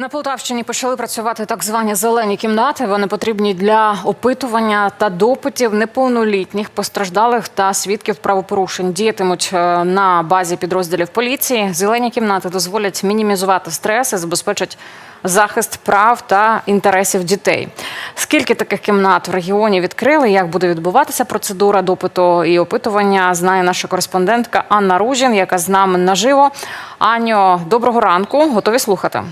На Полтавщині почали працювати так звані зелені кімнати. Вони потрібні для опитування та допитів неповнолітніх постраждалих та свідків правопорушень. Діятимуть е, на базі підрозділів поліції. Зелені кімнати дозволять мінімізувати стрес і забезпечать захист прав та інтересів дітей. Скільки таких кімнат в регіоні відкрили? Як буде відбуватися процедура допиту і опитування? Знає наша кореспондентка Анна Ружін, яка з нами наживо. Аню, доброго ранку. Готові слухати.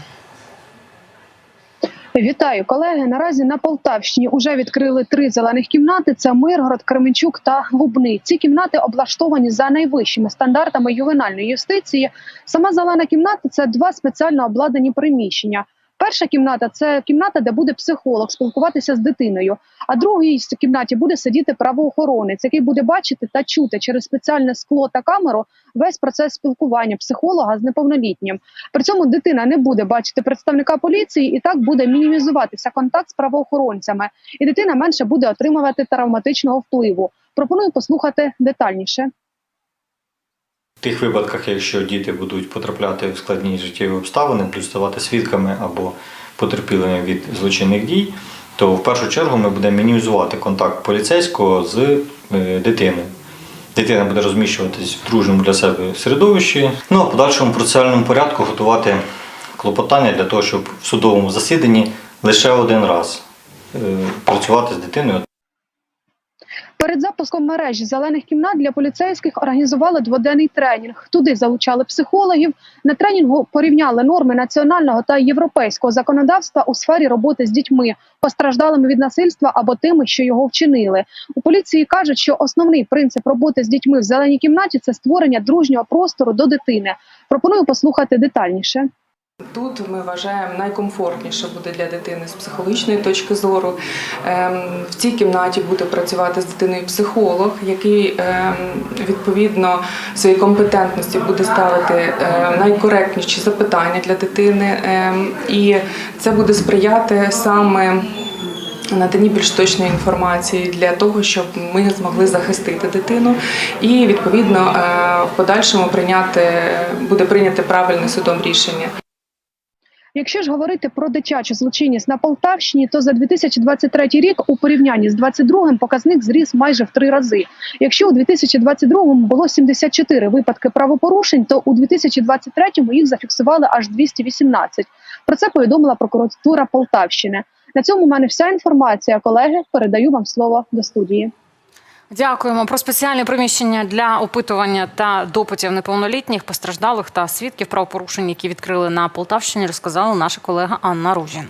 Вітаю, колеги. Наразі на Полтавщині вже відкрили три зелених кімнати: це Миргород, Кременчук та Лубни. Ці кімнати облаштовані за найвищими стандартами ювенальної юстиції. Сама зелена кімната це два спеціально обладнані приміщення. Перша кімната це кімната, де буде психолог спілкуватися з дитиною. А другій кімнаті буде сидіти правоохоронець, який буде бачити та чути через спеціальне скло та камеру весь процес спілкування психолога з неповнолітнім. При цьому дитина не буде бачити представника поліції, і так буде мінімізуватися контакт з правоохоронцями, і дитина менше буде отримувати травматичного впливу. Пропоную послухати детальніше. В тих випадках, якщо діти будуть потрапляти в складні життєві обставини, будуть ставати свідками або потерпілими від злочинних дій, то в першу чергу ми будемо мінімізувати контакт поліцейського з е, дитиною. Дитина буде розміщуватись в дружному для себе середовищі. Ну а в подальшому процесуальному порядку готувати клопотання для того, щоб в судовому засіданні лише один раз е, працювати з дитиною. Перед запуском мережі зелених кімнат для поліцейських організували дводенний тренінг. Туди залучали психологів. На тренінгу порівняли норми національного та європейського законодавства у сфері роботи з дітьми, постраждалими від насильства або тими, що його вчинили. У поліції кажуть, що основний принцип роботи з дітьми в зеленій кімнаті це створення дружнього простору до дитини. Пропоную послухати детальніше. Тут ми вважаємо найкомфортніше буде для дитини з психологічної точки зору. Ем, В цій кімнаті буде працювати з дитиною психолог, який ем, відповідно своєї компетентності буде ставити е, найкоректніші запитання для дитини, Ем, і це буде сприяти саме. Наданні більш точної інформації для того, щоб ми змогли захистити дитину, і відповідно е, в подальшому прийняти буде прийняти правильне судом рішення. Якщо ж говорити про дитячу злочинність на Полтавщині, то за 2023 рік у порівнянні з 2022 показник зріс майже в три рази. Якщо у 2022 було 74 випадки правопорушень, то у 2023 їх зафіксували аж 218. Про це повідомила прокуратура Полтавщини. На цьому в мене вся інформація. Колеги, передаю вам слово до студії. Дякуємо про спеціальне приміщення для опитування та допитів неповнолітніх постраждалих та свідків правопорушень, які відкрили на Полтавщині. Розказала наша колега Анна Ружін.